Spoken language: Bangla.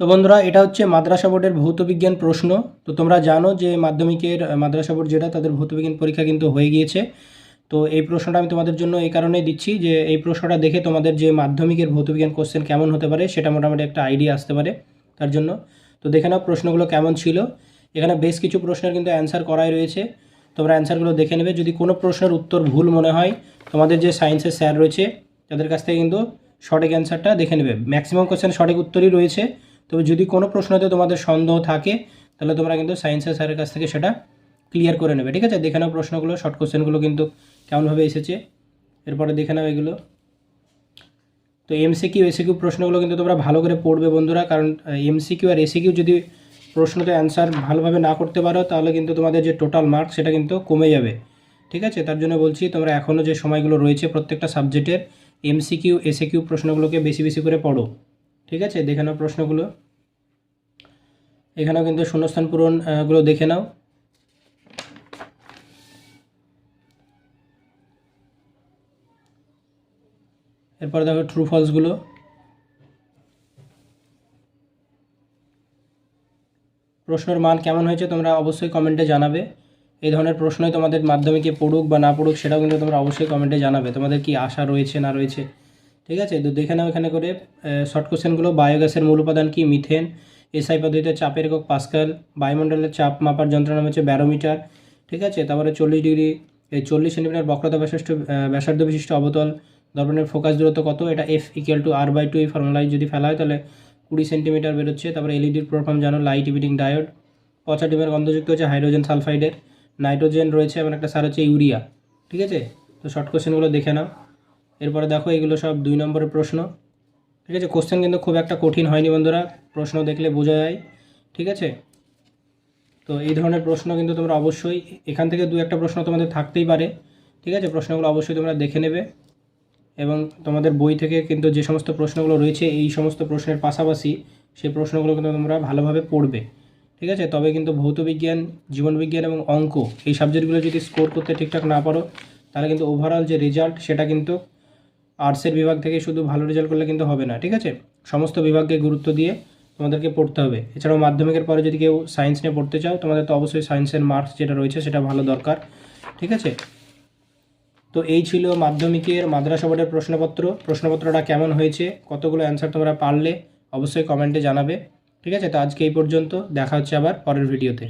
তো বন্ধুরা, এটা হচ্ছে মাদ্রাসা বোর্ডের ভৌত বিজ্ঞান প্রশ্ন। তো তোমরা জানো যে মাধ্যমিকের মাদ্রাসা বোর্ড যেটা, তাদের ভৌত বিজ্ঞান পরীক্ষা কিন্তু হয়ে গিয়েছে। তো এই প্রশ্নটা আমি তোমাদের জন্য এই কারণেই দিচ্ছি যে, এই প্রশ্নটা দেখে তোমাদের যে মাধ্যমিকের ভৌত বিজ্ঞান কোশ্চেন কেমন হতে পারে, সেটা মোটামুটি একটা আইডিয়া আসতে পারে তার জন্য। তো দেখে নাও প্রশ্নগুলো কেমন ছিল। এখানে বেশ কিছু প্রশ্নের কিন্তু অ্যান্সার করাই রয়েছে। তোমরা অ্যান্সারগুলো দেখে নেবে। যদি কোনো প্রশ্নের উত্তর ভুল মনে হয়, তোমাদের যে সায়েন্সের স্যার রয়েছে, তাদের কাছ থেকে কিন্তু সঠিক অ্যান্সারটা দেখে নেবে। ম্যাক্সিমাম কোশ্চেন সঠিক উত্তরই রয়েছে। তবে যদি কোনো প্রশ্নতে তোমাদের সন্দেহ থাকে, তাহলে তোমরা কিন্তু সায়েন্সের স্যারের কাছ থেকে সেটা ক্লিয়ার করে নেবে, ঠিক আছে? দেখে নাও প্রশ্নগুলো শর্ট কোশ্চেনগুলো কিন্তু কেমনভাবে এসেছে। এরপরে দেখে নাও এগুলো। তো এমসিকিউ এসিকিউ প্রশ্নগুলো কিন্তু তোমরা ভালো করে পড়বে বন্ধুরা, কারণ এমসিকিউ আর এসিকিউ যদি প্রশ্নতে অ্যান্সার ভালোভাবে না করতে পারো, তাহলে কিন্তু তোমাদের যে টোটাল মার্কস সেটা কিন্তু কমে যাবে, ঠিক আছে? তার জন্য বলছি, তোমরা এখনও যে সময়গুলো রয়েছে প্রত্যেকটা সাবজেক্টের এমসিকিউ এসিকিউ প্রশ্নগুলোকে বেশি বেশি করে পড়ো। ঠিক আছে? দেখে নাও প্রশ্নগুলো। এখানেও কিন্তু শূন্যস্থান পূরণগুলো দেখে নাও। এরপর দেখো ট্রু ফলসগুলো প্রশ্নের মান কেমন হয়েছে তোমরা অবশ্যই কমেন্টে জানাবে। এই ধরনের প্রশ্নই তোমাদের মাধ্যমিকে পড়ুক বা না পড়ুক, সেটাও কিন্তু তোমরা অবশ্যই কমেন্টে জানাবে। তোমাদের কি আশা রয়েছে, না রয়েছে? ঠিক আছে? তো দেখে নাও এখানে করে শর্ট কোশ্চেনগুলো বায়োগ্যাসের মূল উপাদান কি? মিথেন এসআই পদ্ধতিতে চাপের একক পাস্কাল। বায়ুমণ্ডলের চাপ মাপার যন্ত্র নাম হচ্ছে ব্যারোমিটার। ঠিক আছে? তারপরে চল্লিশ ডিগ্রি, এই চল্লিশ সেন্টিমিটার বক্রতা বিশিষ্ট ব্যাসার্ধ বিশিষ্ট অবতল। দর্পণের ফোকাস দূরত্ব কত? এটা F equal to R by two এই ফর্মুলায় যদি ফেলা হয়, তাহলে কুড়ি সেন্টিমিটার বেরোচ্ছে। তারপরে এলইডির প্রোফার্ম জানো লাইট ইমিটিং ডায়োড পচা ডিমের গন্ধযুক্ত হচ্ছে হাইড্রোজেন সালফাইডের নাইট্রোজেন রয়েছে এবং একটা সার হচ্ছে ইউরিয়া ঠিক আছে? তো শর্ট কোশ্চেনগুলো দেখে নাও। এরপরে দেখো, এগুলো সব দুই নম্বরের প্রশ্ন। ঠিক আছে? কোশ্চেন কিন্তু খুব একটা কঠিন হয়নি বন্ধুরা। প্রশ্ন দেখলে বোঝা যায়। ঠিক আছে? তো এই ধরনের প্রশ্ন কিন্তু তোমরা অবশ্যই এখান থেকে দু একটা প্রশ্ন তোমাদের থাকতেই পারে। ঠিক আছে? প্রশ্নগুলো অবশ্যই তোমরা দেখে নেবে। এবং তোমাদের বই থেকে কিন্তু যে সমস্ত প্রশ্নগুলো রয়েছে, এই সমস্ত প্রশ্নের পাশাপাশি সেই প্রশ্নগুলো কিন্তু তোমরা ভালোভাবে পড়বে। ঠিক আছে? তবে কিন্তু ভৌত বিজ্ঞান জীবনবিজ্ঞান এবং অঙ্ক, এই সাবজেক্টগুলো যদি স্কোর করতে ঠিকঠাক না পারো, তাহলে কিন্তু ওভারঅল যে রেজাল্ট সেটা কিন্তু আর্টসের বিভাগ থেকে শুধু ভালো রেজাল্ট করলে কিন্তু হবে না, ঠিক আছে? সমস্ত বিভাগকে গুরুত্ব দিয়ে তোমাদেরকে পড়তে হবে। এছাড়াও মাধ্যমিকের পরে যদি কেউ সায়েন্স নিয়ে পড়তে চাও, তোমাদের তো অবশ্যই সায়েন্সের মার্কস যেটা রয়েছে সেটা ভালো দরকার, ঠিক আছে? তো এই ছিল মাধ্যমিকের মাদ্রাসা বোর্ডের প্রশ্নপত্র। প্রশ্নপত্রটা কেমন হয়েছে? কতগুলো অ্যান্সার তোমরা পারলে? অবশ্যই কমেন্টে জানাবে, ঠিক আছে? তো আজকে এই পর্যন্ত, দেখা হচ্ছে আবার পরের ভিডিওতে